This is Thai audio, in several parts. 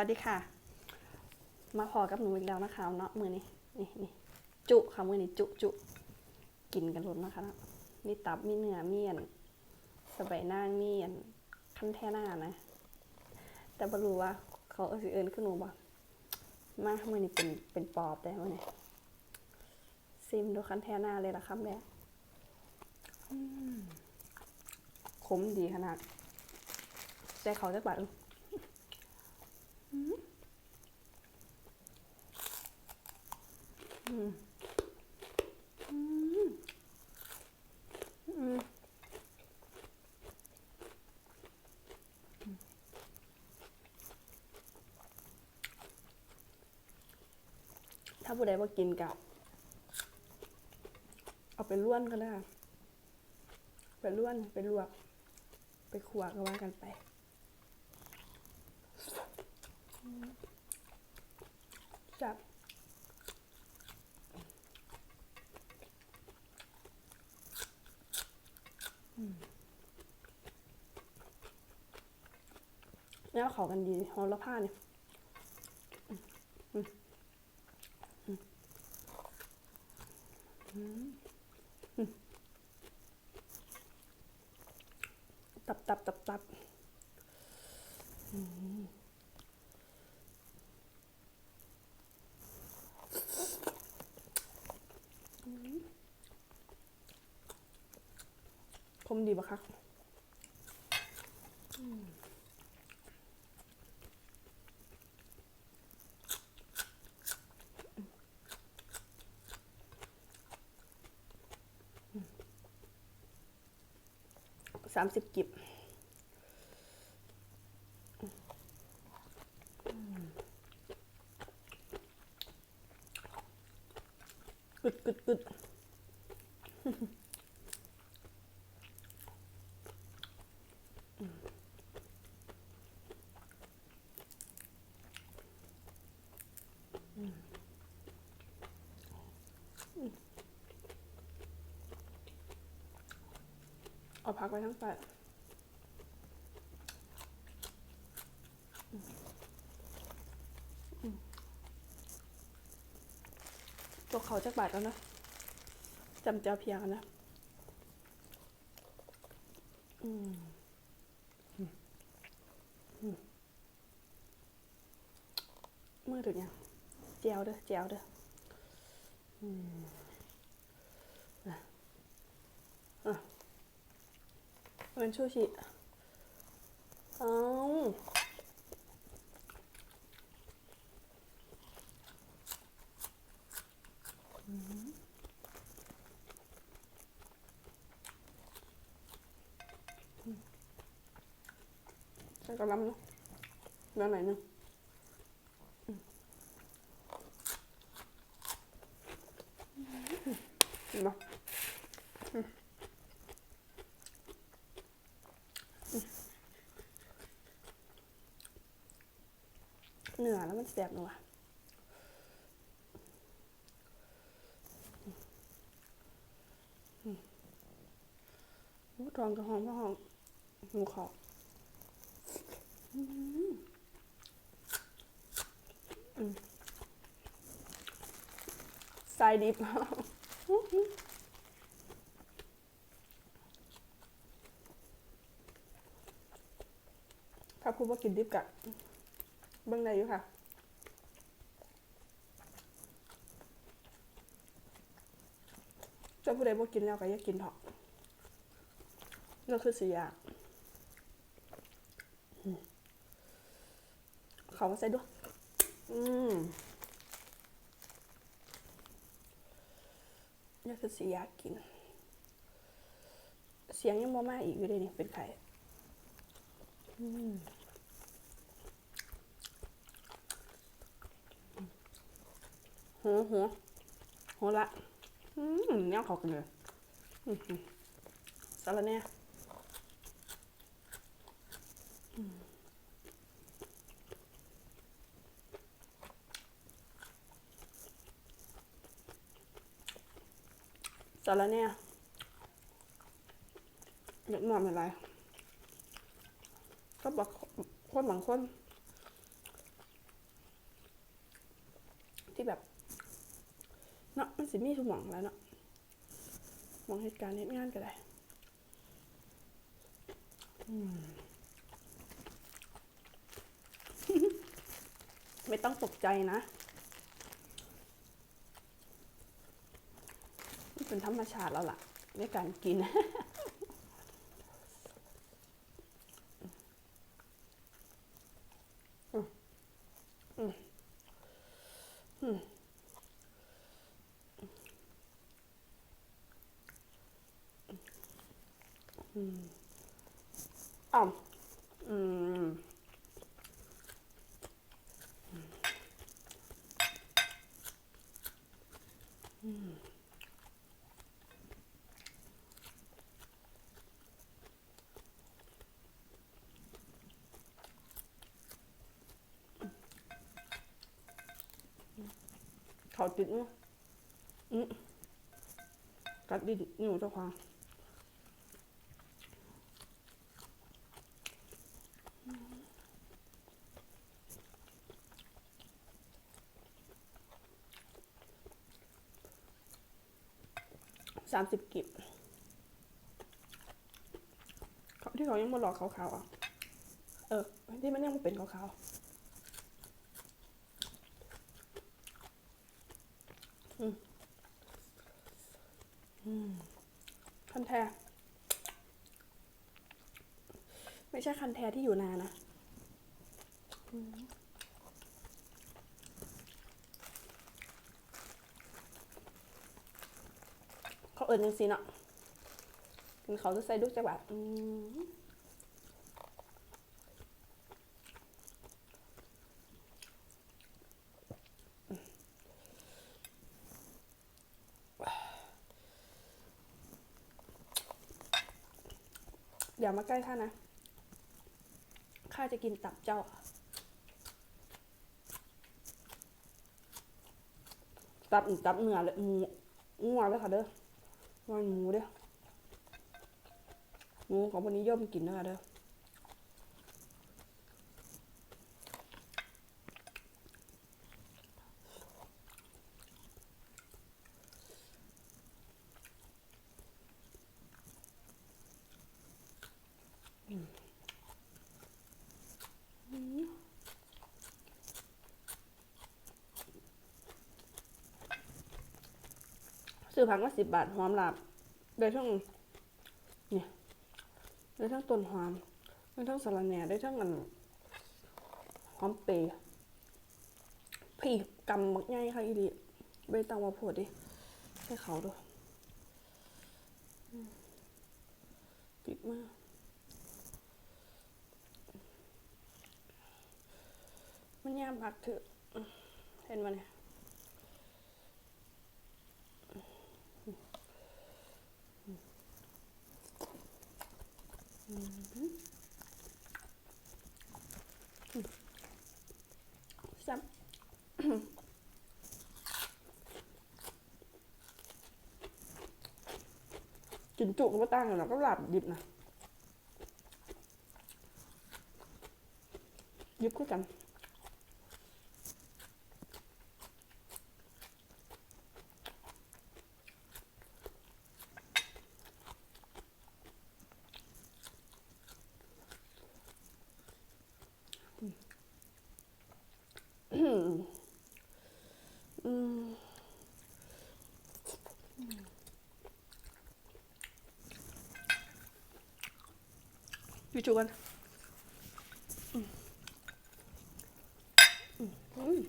สวัสดีค่ะ มาพอกับหนูอีกแล้วนะคะเนาะมือนี้นี่นี่จุค่ะมือนี้จุจุกินกันล้นนะคะนะมีตับมีเนื้อมีอันสบายนางมีอันขั้นแท่หน้านะ แต่บ่รู้ว่าเขาเอาสิเอิญขึ้นหนูบ่มามือนี้เป็นเป็นปอบได้มือนี้ซิมดูขั้นแท่หน้าเลยละครับแม่ขมดีขนาดใจเขาจะบาดอ ถ้าผู้ใดว่ากินกับเอาไปล้วนก็ได้ค่ะไปล้วนไปลวก ไปขัวก็ว่ากันไป จับ แล้วเขากันดีหอละผ้าเนี่ยตับตับตับตับอืมคมดีปะคะ 30 กิบ เอาพักไว้ทั้งแปดตัวเขาจักบาทแล้วนะจำเจ้าเพียงนะอืมอืมอืมมือถึงยังเจียวเด้อเจียวเด้ออืมอะอะ เป็นชูชิเอาใส่กระลำเนาะแล้วไหนเนาะเห็นปะอืมอืม เนื้อแล้วนแสบนูอะหูทองกระหองกระหองหูขอบอืมอืมสายดิบถ้าพูดว่ากินดิบกะเบิ่งได้อยู่ค่ะ จะผู้ใดบ่กินแล้วก็อย่ากินเถอะนั่นคือสิยากอืมเขามาใส่ด้วย อืมนี่คือสิยากกิน เสียงยังบ่มาอีกอยู่เลยนี่เป็นไข่อืมหัวหัวหัวละ อืมเนี่ยขากันเลยสารเนี่ยสารเนี่ยเล็กน้อยไม่ไรก็บอกคนบางคน ที่แบบ เนาะมันสิมีสมองแล้วเนาะมองเหตุการณ์เหตุงานก็ได้ไม่ต้องตกใจนะ มันเป็นธรรมชาติแล้วล่ะในการกิน อ่อมอืมเขาติดมั้งอืมกัดดินนิ้วเจ้าขอ สามสิบกิบที่เขายังมาหลอกขาวๆอะ เออ ที่มันยังมาเป็นขาวๆ อืม อืม คันแท ไม่ใช่คันแทที่อยู่นานนะอืม เขาเอิญยังสิเนาะกินเขาจะใส่ลูกจักรบาทอืมอย่ามาใกล้ข้านะ ข้าจะกินตับเจ้า ตับตับเนื้อเลยหมูงัวเลยค่ะเด้อ มันหมูเด้อหมูของวันนี้ย่อมกินนะคะเด้อ ซื้อผักมาสิบบาทหอมหลาบได้ทั้งเนี่ยได้ทั้งต้นหอมได้ทั้งสะระแหน่ได้ทั้งอันหอมเปรย์พี่กำบักใหญ่ค่ะอีดีใบตังมาโพดดิให้เขาด้วยปิดมากมันยามพักเถอะอืมเห็นมันเนี่ย ซ้ำกินจุกก็ตั้งแล้วก็หลับดิบนะยิบคือกัน อืม อยู่จูกันอืมอืม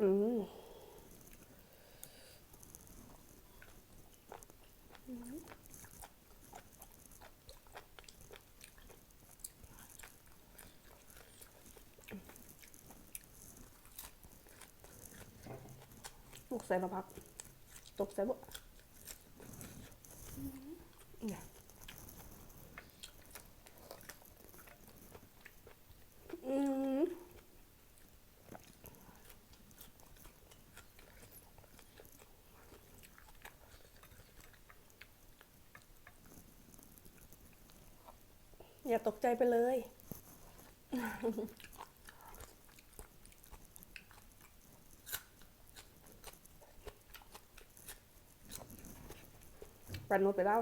อืมอืม ลูกใส่มาพัก ตกใส่บ่เนี่ยอืมตกใจไปเลย ปันนูไปเล่า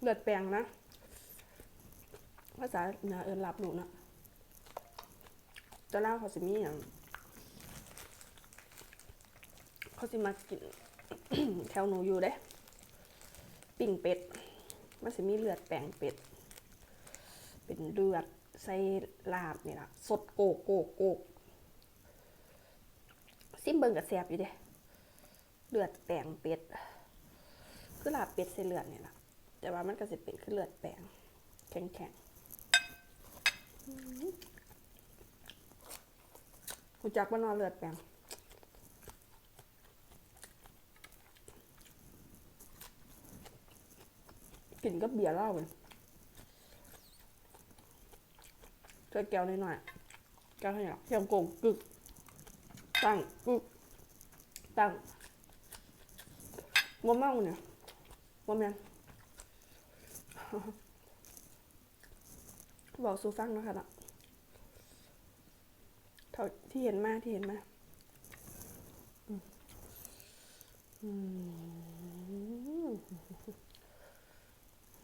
เลือดแปลงนะ ภาษาเหนือเอินรับหนูนะจะเล่าเขาสิมีอย่างเขาสิมากินแถวหนูอยู่เด้ ปิ่งเป็ดมันสิมีเลือดแปลงเป็ด เป็นเลือดใส่ลาบนี่ล่ะ สดโกโกโกกซิมเบิงกับแซบอยู่เด้ เลือดแปลงเป็ด คือลาบเป็ดใส่เลือดเนี่ล่ะแต่ว่ามันก็สิเป็นคือเลือดแปลงแข็งแข็งหูจักว่านอนเลือดแปลงกลิ่นกับเบียร์เหล้าเลยเจอแก้วหน่อยแก้วเท่าไหร่หรอเทียมโกงกึก ตั้งกึก ตั้ง ว่าเมาเนี่ยว่าแมนบอกสูฟังเนาะค่ะเนาะเท่าที่เห็นมาที่เห็นมาอืม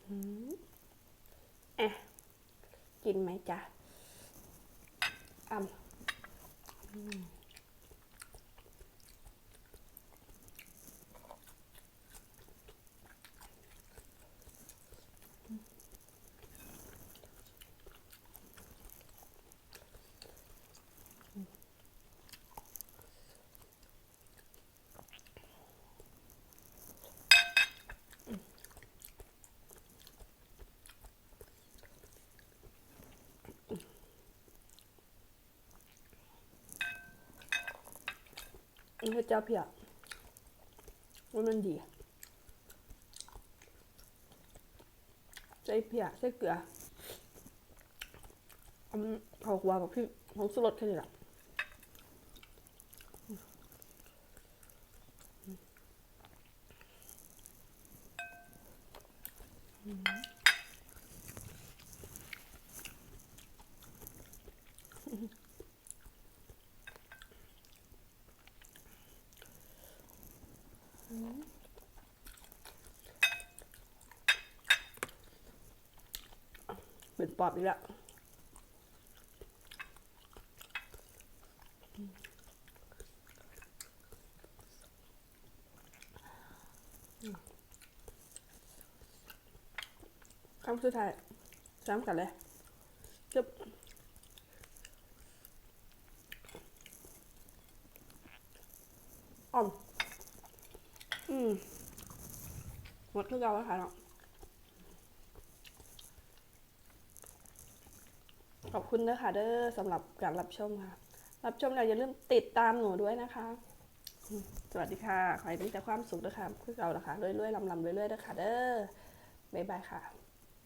อืมอะกินไหมจ๊ะอ่ำ มันคือเจ้าเพียว่ามันดีใส่เพียใส่เกลืออืมเขาหัวกับพี่ของสุรสแค่นี้แหละ เป็นปอบอีกแล้วคำสุดท้ายซ้ำกันเลยจบอ่อม อืม หมดคือเราแล้วค่ะเนาะขอบคุณนะคะเด้อสำหรับการรับชมค่ะ รับชมแล้วอย่าลืมติดตามหนูด้วยนะคะ สวัสดีค่ะ ขอให้มีแต่ความสุขนะคะคือเรานะคะเรื่อยๆลำๆเรื่อยๆนะคะเด้อบ๊ายบายค่ะ